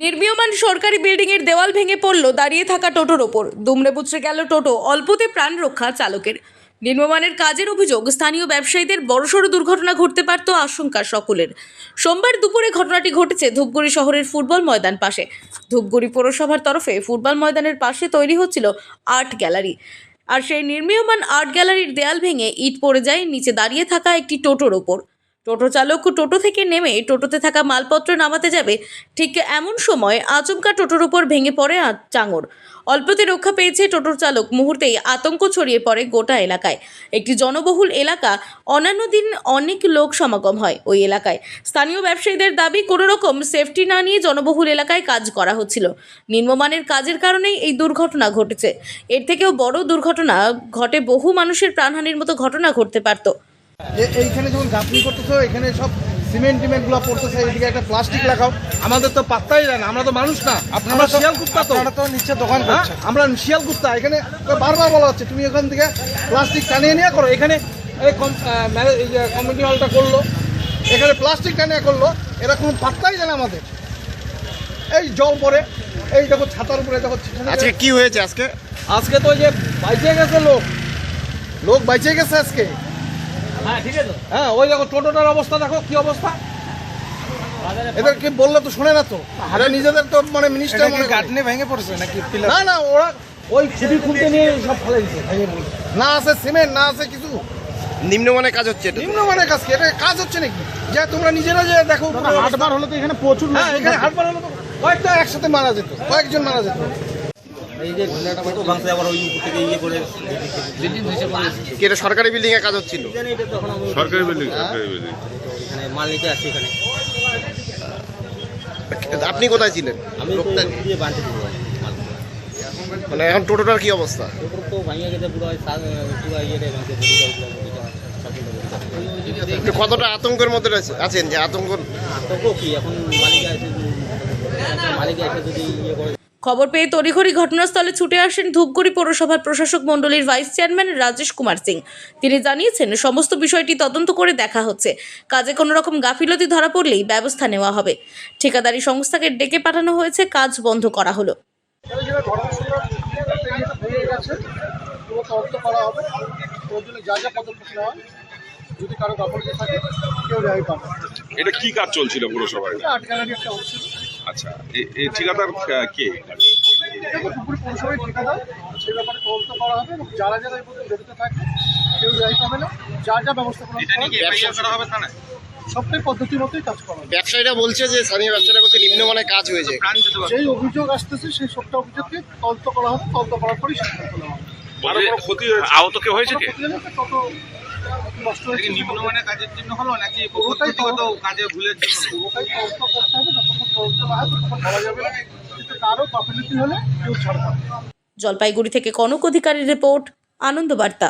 নির্মীয়মান সরকারি বিল্ডিংয়ের দেওয়াল ভেঙে পড়ল, দাঁড়িয়ে থাকা টোটোর ওপর। দুমড়ে মুচড়ে গেল টোটো, অল্পতে প্রাণ রক্ষা চালকের। নির্মমানের কাজের অভিযোগ, স্থানীয় ব্যবসায়ীদের বড়সড় দুর্ঘটনা ঘটতে পারত আশঙ্কা সকলের। সোমবার দুপুরে ঘটনাটি ঘটেছে ধূপগুড়ি শহরের ফুটবল ময়দান পাশে। ধূপগুড়ি পৌরসভার তরফে ফুটবল ময়দানের পাশে তৈরি হচ্ছিল আর্ট গ্যালারি। আর সেই নির্মীয়মান আর্ট গ্যালারির দেয়াল ভেঙে ইট পড়ে যায় নিচে দাঁড়িয়ে থাকা একটি টোটোর ওপর। টোটো চালক টোটো থেকে নেমে টোটোতে থাকা মালপত্র নামাতে যাবে ঠিক এমন সময় আচমকা টোটোর উপর ভেঙে পড়ে চাঙর। অল্পতে রক্ষা পেয়েছে টোটোর চালক। মুহূর্তেই আতঙ্ক ছড়িয়ে পড়ে গোটা এলাকায়। একটি জনবহুল এলাকা অন্যান্য দিন অনেক লোক সমাগম হয় ওই এলাকায়। স্থানীয় ব্যবসায়ীদের দাবি, কোনো রকম সেফটি না নিয়ে জনবহুল এলাকায় কাজ করা হচ্ছিল। নিম্নমানের কাজের কারণেই এই দুর্ঘটনা ঘটেছে। এর থেকেও বড় দুর্ঘটনা, ঘটে বহু মানুষের প্রাণহানির মতো ঘটনা ঘটতে পারত। এইখানে যখন গাঁথনি করতেছো এখানে সব সিমেন্ট টিমেন্টগুলো পড়তেছে এদিকে একটা প্লাস্টিক লাগাও। আমাদের তো পাত্তাই না আমরা তো মানুষ না। আমরা শিয়াল কুত্তা তো। আপনারা তো নিশ্চয় দোকান হ্যাঁ? আমরা শিয়াল কুত্তা এখানে বারবার বলা হচ্ছে তুমি এখান থেকে প্লাস্টিক টানিয়ে নিয়ে করো। এখানে কমিটি হলটা করল এখানে প্লাস্টিক টানিয়ে করল এরা কোনো পাত্তাই দেয় না আমাদের। এই জল পড়ে এই দেখো ছাতার উপরে দেখো আজকে কি হয়েছে আজকে? আজকে তো যে বাইচে গেছে লোক। লোক বাইচে গেছে আজকে। হ্যাঁ ওই দেখো টোটোটার অবস্থা দেখো কি অবস্থা? এদেরকে বললে তো শোনে না তো। এরা নিজেদের তো মানে মিনিস্টার কি মনে। গাঁটনি ভেঙে পড়েছে নাকি না না ওরা ওই খুঁটি খুঁটে নিয়ে সব ফেলে দিচ্ছে না আছে সিমেন্ট না আছে কিছু। নিম্নমানের কাজ হচ্ছে এটা নিম্নমানের কাজ কি? এটা কাজ হচ্ছে নাকি? যে তোমরা নিজেরা যে দেখো হাটবার হলে তো এখানে প্রচুর হ্যাঁ এখানে হাটবার হলে তো কয়েকটা একসাথে মারা যেত কয়েকজন মারা যেত। কি এটা সরকারি বিল্ডিং এ কাজ হচ্ছিল? সরকারি বিল্ডিং সরকারি বিল্ডিং এখানে মাল নিতে আসি এখানে। আপনি কোথায় ছিলেন? আমি দিয়ে বাঁধতে মানে এখন টোটোটার কি অবস্থা? ওপর তো ভাঙিয়ে গেছে পুরো পুরো ইয়েতে ভাঙতে একটু কতটা আতঙ্কের মধ্যে রয়েছে- আছেন যে আতঙ্ক? আতঙ্ক কি? এখন মালিক আছে মালিক এসে যদি ইয়ে করে খবর পেয়ে তড়িঘড়ি ঘটনাস্থলে ছুটে আসেন ধূপগুড়ি পৌরসভার প্রশাসক মণ্ডলীর ভাইস চেয়ারম্যান রাজেশ কুমার সিং। তিনি জানিয়েছেন সমস্ত বিষয়টি তদন্ত করে দেখা হচ্ছে। কাজে কোনো রকম গাফিলতি ধরা পড়লেই ব্যবস্থা নেওয়া হবে। ঠিকাদারি সংস্থাকে ডেকে পাঠানো হয়েছে কাজ বন্ধ করা হলো। যেটা ঘটনাস্থল ভেঙে গেছে পুরো তদন্ত করা হবে ওর জন্য যা যা পদক্ষেপ নেওয়া যদি কারও গাফলতি থাকে কেউ রেহাই পাবে এটা কি কাজ চলছিল পুরসভায়? এটা আট গ্যালারি একটা আচ্ছা এই ঠিকাদার কে? দেখো পৌরসভায় ঠিকাদার সে ব্যাপারে তদন্ত করা হবে এবং যারা যারা মধ্যে জড়িত থাকে কেউ রেহাই পাবে না যা যা ব্যবস্থা করা হবে, সবটাই পদ্ধতি মতোই কাজ করা হবে। ব্যবসায়ীরা বলছে যে স্থানীয় ব্যবসায়ীরা বলছে নিম্নমানের কাজ হয়েছে। যেই অভিযোগ আসতেছে সেই সবটা অভিযোগকে তদন্ত করা হবে তদন্ত করার পরেই সিদ্ধান্ত নেওয়া হবে। আহত কেউ হয়েছে কি? নিম্নমানের কাজের জন্য হলো নাকি পুরোটাই কাজে ভুলের জন্য? পুরোটাই তদন্ত করতে হবে যতক্ষণ তদন্ত না হয় ততক্ষণ বলা যাবে না। কিন্তু কারও গাফিলতি হলে কেউ ছাড় জলপাইগুড়ি থেকে কনক অধিকারীর রিপোর্ট আনন্দ বার্তা।